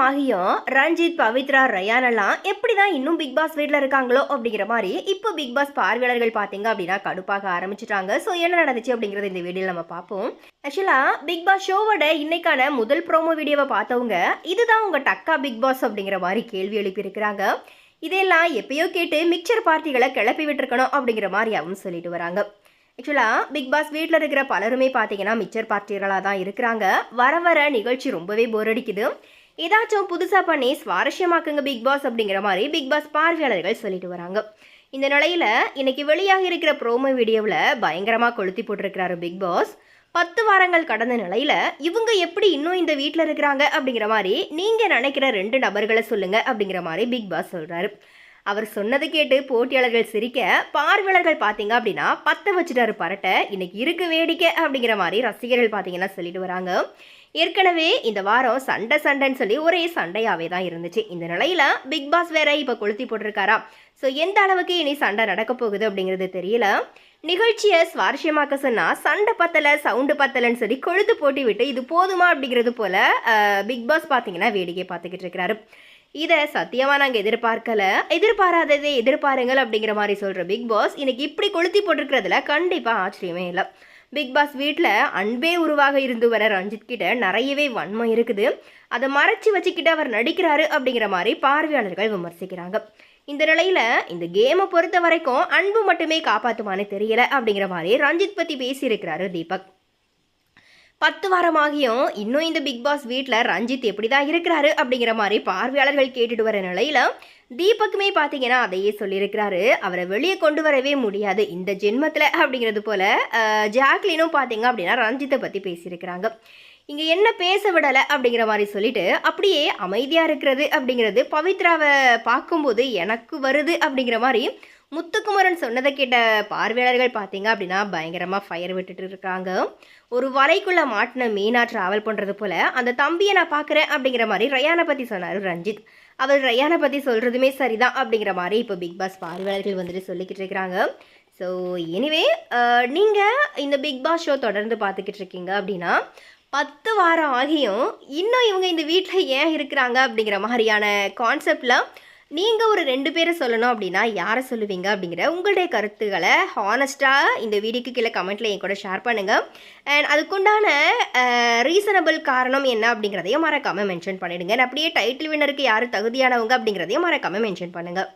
வாரம் ஆகியும் ரஞ்சித் பவித்ரா ரயான் எல்லாம் எப்படி தான் இன்னும் பிக் பாஸ் வீட்டில் இருக்காங்களோ அப்படிங்கிற மாதிரி இப்போ பிக் பாஸ் பார்வையாளர்கள் பார்த்தீங்க அப்படின்னா கடுப்பாக ஆரம்பிச்சிட்டாங்க. ஸோ என்ன நடந்துச்சு அப்படிங்கிறது இந்த வீடியோவில் நம்ம பார்ப்போம். ஆக்சுவலாக பிக் பாஸ் ஷோவோட இன்னைக்கான முதல் ப்ரோமோ வீடியோவை பார்த்தவங்க இதுதான் உங்கள் டக்கா பிக் பாஸ் அப்படிங்கிற மாதிரி கேள்வி எழுப்பியிருக்கிறாங்க இதெல்லாம் எப்பயோ கேட்டு மிக்சர் பார்ட்டிகளை கிளப்பி விட்டுருக்கணும் அப்படிங்கிற மாதிரி அவங்க சொல்லிட்டு வராங்க. ஆக்சுவலாக பிக் பாஸ் வீட்டில் இருக்கிற பலருமே பார்த்தீங்கன்னா மிச்சர் பார்ட்டிகளாக தான் இருக்கிறாங்க. வர வர நிகழ்ச்சி ரொம்பவே போர் அடிக்குது. ஏதாச்சும் புதுசாக பண்ணி சுவாரஸ்யமாக்குங்க பிக் பாஸ் அப்படிங்கிற மாதிரி பிக் பாஸ் பார்வையாளர்கள் சொல்லிட்டு வராங்க. இந்த நிலையில் இன்னைக்கு வெளியாக இருக்கிற ப்ரோமோ வீடியோவில் பயங்கரமாக கொளுத்தி போட்டிருக்கிறாரு பிக் பாஸ் பத்து வாரங்கள் கடந்த நிலையில் இவங்க எப்படி இன்னும் இந்த வீட்டில் இருக்கிறாங்க அப்படிங்கிற மாதிரி நீங்கள் நினைக்கிற ரெண்டு நபர்களை சொல்லுங்கள் அப்படிங்கிற மாதிரி பிக் பாஸ் சொல்கிறாரு அவர் சொன்னதை கேட்டு போட்டியாளர்கள் சிரிக்க பார்வையாளர்கள் பார்த்தீங்க அப்படின்னா பத்த வச்சுட்டாரு பரட்டை இன்னைக்கு இருக்கு வேடிக்கை அப்படிங்கிற மாதிரி ரசிகர்கள் பார்த்தீங்கன்னா சொல்லிட்டு வராங்க. ஏற்கனவே இந்த வாரம் சண்டை சண்டைன்னு சொல்லி ஒரே சண்டையாகவே தான் இருந்துச்சு. இந்த நிலையில பிக் பாஸ் வேற இப்போ கொளுத்தி போட்டிருக்காரா? ஸோ எந்த அளவுக்கு இனி சண்டை நடக்க போகுது அப்படிங்கிறது தெரியல. நிகழ்ச்சியை சுவாரஸ்யமாக்க சொன்னால் சண்டை பத்தலை சவுண்டு பத்தலைன்னு சொல்லி கொழுத்து போட்டி விட்டு இது போதுமா அப்படிங்கிறது போல் பிக் பாஸ் பார்த்தீங்கன்னா வேடிக்கை பார்த்துக்கிட்டு இருக்கிறாரு. இதை சத்தியமாக நாங்கள் எதிர்பார்க்கல. எதிர்பாராததை எதிர்பாருங்கள் அப்படிங்கிற மாதிரி சொல்கிற பிக் பாஸ் இன்னைக்கு இப்படி கொளுத்தி போட்டிருக்கிறதுல கண்டிப்பாக ஆச்சரியமே இல்லை. பிக் பாஸ் வீட்டில் அன்பே உருவாக இருந்து வர ரஞ்சித் கிட்ட நிறையவே வன்மம் இருக்குது. அதை மறைச்சி வச்சுக்கிட்டு அவர் நடிக்கிறாரு அப்படிங்கிற மாதிரி பார்வையாளர்கள் விமர்சிக்கிறாங்க. இந்த நிலையில இந்த கேமை பொறுத்த வரைக்கும் அன்பு மட்டுமே காப்பாத்துமான்னு தெரியல அப்படிங்கிற மாதிரி ரஞ்சித் பத்தி பேசியிருக்கிறாரு தீபக். பத்து வாரமாகியும் இன்னும் இந்த பிக் பாஸ் வீட்டில் ரஞ்சித் எப்படி தான் இருக்கிறாரு அப்படிங்கிற மாதிரி பார்வையாளர்கள் கேட்டுட்டு வர நிலையில தீபக்குமே பார்த்தீங்கன்னா அதையே சொல்லியிருக்கிறாரு. அவரை வெளியே கொண்டு வரவே முடியாது. இந்த ஜென்மத்தில் அப்படிங்கிறது போல ஜாக்லினும் பார்த்தீங்க அப்படின்னா ரஞ்சித்தை பற்றி பேசியிருக்கிறாங்க. இங்கே என்ன பேச விடலை அப்படிங்கிற மாதிரி சொல்லிட்டு அப்படியே அமைதியாக இருக்கிறது அப்படிங்கிறது பவித்ராவை பார்க்கும்போது எனக்கு வருது அப்படிங்கிற மாதிரி முத்துக்குமரன் சொன்னதை கேட்ட பார்வையாளர்கள் பார்த்தீங்க அப்படின்னா பயங்கரமாக ஃபயர் விட்டுட்டு இருக்காங்க. ஒரு வலைக்குள்ள மாட்டின மீனா ட்ராவல் பண்ணுறது போல் அந்த தம்பியை நான் பார்க்குறேன் அப்படிங்கிற மாதிரி ரயானை பற்றி சொன்னார் ரஞ்சித். அவர் ரயானை பற்றி சொல்கிறதுமே சரிதான் அப்படிங்கிற மாதிரி இப்போ பிக் பாஸ் பார்வையாளர்கள் வந்துட்டு சொல்லிக்கிட்டு இருக்கிறாங்க ஸோ எனிவே நீங்கள் இந்த பிக் பாஸ் ஷோ தொடர்ந்து பார்த்துக்கிட்டு இருக்கீங்க அப்படின்னா பத்து வாரம் ஆகியும் இன்னும் இவங்க இந்த வீட்டில் ஏன் இருக்கிறாங்க அப்படிங்கிற மாதிரியான கான்செப்டில் நீங்கள் ஒரு ரெண்டு பேரை சொல்லணும் அப்படின்னா யாரை சொல்லுவீங்க அப்படிங்கிற உங்களுடைய கருத்துக்களை ஹானஸ்ட்டாக இந்த வீடியோக்கு கீழே கமெண்ட்டில் என் கூட ஷேர் பண்ணுங்கள் அண்ட் அதுக்குண்டான ரீசனபிள் காரணம் என்ன அப்படிங்கிறதையும் மறக்காமல் மென்ஷன் பண்ணிடுங்க. அப்படியே டைட்டில் வின்னருக்கு யார் தகுதியானவங்க அப்படிங்கிறதையும் மறக்காமல் மென்ஷன் பண்ணுங்கள்